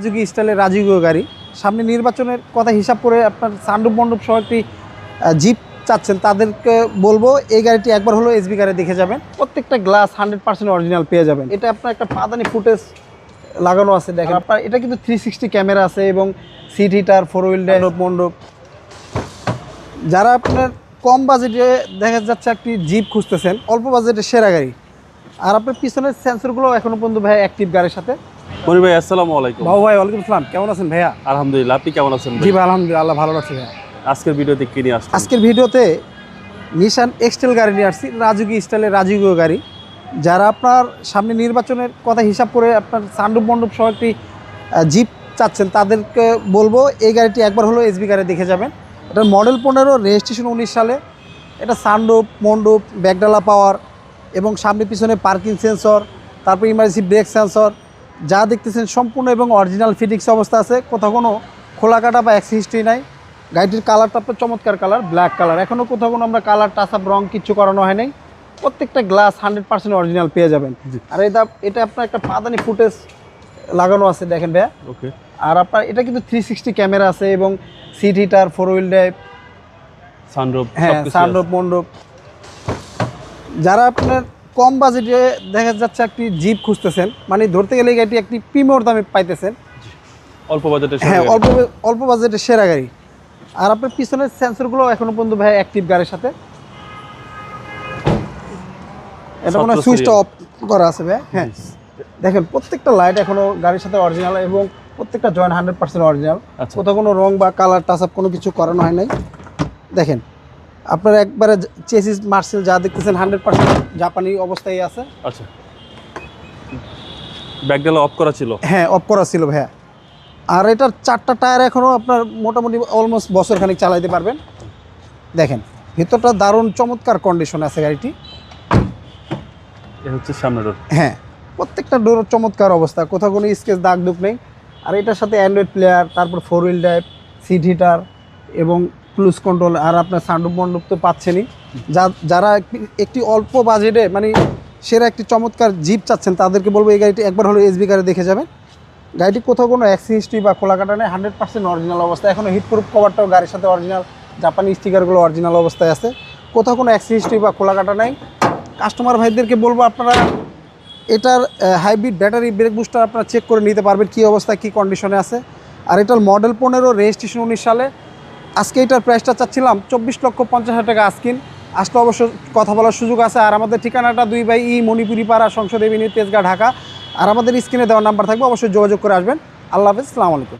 রাজুকি স্টাইলের রাজকীয় গাড়ি। সামনে নির্বাচনের কথা হিসাব করে আপনার সান্ডুপ মণ্ডপ সহ একটি জিপ চাচ্ছেন। তাদেরকে বলব এই গাড়িটি একবার হলো এসবি গাড়ি দেখে যাবেন। প্রত্যেকটা গ্লাস হান্ড্রেড পার্সেন্ট অরিজিনাল পেয়ে যাবেন। এটা আপনার একটা পাদানি ফুটেজ লাগানো আছে দেখেন। আপনার এটা কিন্তু থ্রি সিক্সটি ক্যামেরা আছে এবং seat heater four wheel drive মণ্ডপ যারা আপনার কম বাজেটে দেখা যাচ্ছে একটি জিপ খুঁজতেছেন অল্প বাজেটের সেরা গাড়ি। আর আপনার পিছনের সেন্সরগুলো এখনও পর্যন্ত ভাই অ্যাক্টিভ গাড়ির সাথে। মনি ভাই আসসালামু আলাইকুম। বাবু ভাই ওয়ালাইকুম আসসালাম। কেমন আছেন ভাইয়া? আলহামদুলিল্লাহ আপনি কেমন আছেন? জি ভাই আলহামদুলিল্লাহ ভালো রাখছি ভাইয়া। আজকের ভিডিওতে কি নিয়ে আসছেন? আজকের ভিডিওতে নিশান এক্সটেল গাড়ি নিয়ে আসছি রাজুকি স্টাইলের রাজকীয় গাড়ি। যারা আপনার সামনে নির্বাচনের কথা হিসাব করে আপনার সান্ডুপ মণ্ডপ সহ একটি জিপ চাচ্ছেন তাদেরকে বলব এই গাড়িটি একবার হলো এসবি গাড়ি দেখে যাবেন। এটার মডেল পনেরো রেজিস্ট্রেশন উনিশ সালে। এটা সানডুপ মণ্ডপ ব্যাকডালা পাওয়ার এবং সামনে পিছনে পার্কিং সেন্সর তারপর ইমার্জেন্সি ব্রেক সেন্সর যা দেখতেছেন সম্পূর্ণ এবং অরিজিনাল ফিটিংস অবস্থা আছে। কোথাও কোনো খোলা কাটা বা অ্যাক্সি হিস্ট্রি নাই। গাড়িটির কালারটা আপনার চমৎকার কালার ব্ল্যাক কালার এখনও কোথাও কোনো আমরা কালার টাচ আপ রং কিচ্ছু করানো হয় নাই। প্রত্যেকটা গ্লাস হান্ড্রেড পার্সেন্ট অরিজিনাল পেয়ে যাবেন। আর এটা এটা আপনার একটা পাদানি ফুটেজ লাগানো আছে দেখেন ভাইয়া। ওকে। আর আপনার এটা কিন্তু থ্রি সিক্সটি ক্যামেরা আছে এবং seat heater four wheel drive sunroof হ্যাঁ সানরূপ মণ্ডপ যারা আপনার কম বাজেটে দেখা যাচ্ছে একটি জিপ খুঁজতেছেন। মানে ধরতে গেলে গাড়িটি একটি প্রিমিয়র দামে পাইতেছেন। অল্প বাজেটে হ্যাঁ অল্প অল্প বাজেটের সেরা গাড়ি। আর আপনার পিছনের সেন্সরগুলো এখনও পর্যন্ত ভাই অ্যাক্টিভ গাড়ির সাথে। এটা মনে হয় সুইচটা অফ করা আছে ভাই হ্যাঁ। দেখেন প্রত্যেকটা লাইট এখনও গাড়ির সাথে অরিজিনাল এবং প্রত্যেকটা জয়েন্ট হান্ড্রেড পার্সেন্ট অরিজিনাল কোথাও কোনো রং বা কালার টাচ আপ কোনো কিছু করানো হয় নাই। দেখেন আপনার একবারে চেসিস মার্সেল যা দেখতেছেন হান্ড্রেড পার্সেন্ট জাপানি অবস্থায় আছে। আচ্ছা। ব্যাকডালা অফ করা ছিল? হ্যাঁ অফ করা ছিল ভাইয়া। আর এটার চারটা টায়ার এখনও আপনার মোটামুটি অলমোস্ট বছর খানিক চালাইতে পারবেন। দেখেন ভিতরটা দারুণ চমৎকার কন্ডিশন আছে গাড়িটি। হচ্ছে সামনের ডোর হ্যাঁ প্রত্যেকটা ডোর চমৎকার অবস্থা কোথাও কোনো স্কেচ দাগ দুক নেই। আর এটার সাথে অ্যান্ড্রয়েড প্লেয়ার তারপর four wheel drive seat heater এবং ক্লুজ কন্ট্রোল আর আপনার সান্ডুপ মণ্ডপ তো পাচ্ছেনই। যারা একটি- অল্প বাজেটে মানে সেরা একটি চমৎকার জিপ চাচ্ছেন, তাদেরকে বলব এই গাড়িটি একবার হলো এসবি গাড়ি দেখে যাবেন। গাড়িটি কোথাও কোনো অ্যাক্সি বা খোলা কাটা নেই হান্ড্রেড পার্সেন্ট অরিজিনাল অবস্থা। এখনও হিটপ্রুফ কভারটাও গাড়ির সাথে অরিজিনাল জাপানি স্টিকারগুলো অরিজিনাল অবস্থায় আছে। কোথাও কোনো অ্যাক্সি হিস্ট্রি বা খোলা কাটা নেই। কাস্টমার ভাইদেরকে বলব আপনারা এটার হাইব্রিড ব্যাটারি ব্রেক বুস্টার আপনারা চেক করে নিতে পারবেন, কী অবস্থায়, কী কন্ডিশনে আছে। আর এটার মডেল পনেরো রেজিস্ট্রেশন উনিশ সালে। আজকে এটার প্রাইসটা চাচ্ছিলাম চব্বিশ লক্ষ পঞ্চাশ হাজার টাকা আজকিন আসলে অবশ্য কথা বলার সুযোগ আছে। আর আমাদের ঠিকানাটা দুই বাই ই, মণিপুরি পাড়া, সংসদ এভিনিউ তেজগাঁ ঢাকা। আর আমাদের স্ক্রিনে দেওয়ার নাম্বার থাকবে, অবশ্যই যোগাযোগ করে আসবেন। আল্লাহ হাফিজ আলাইকুম।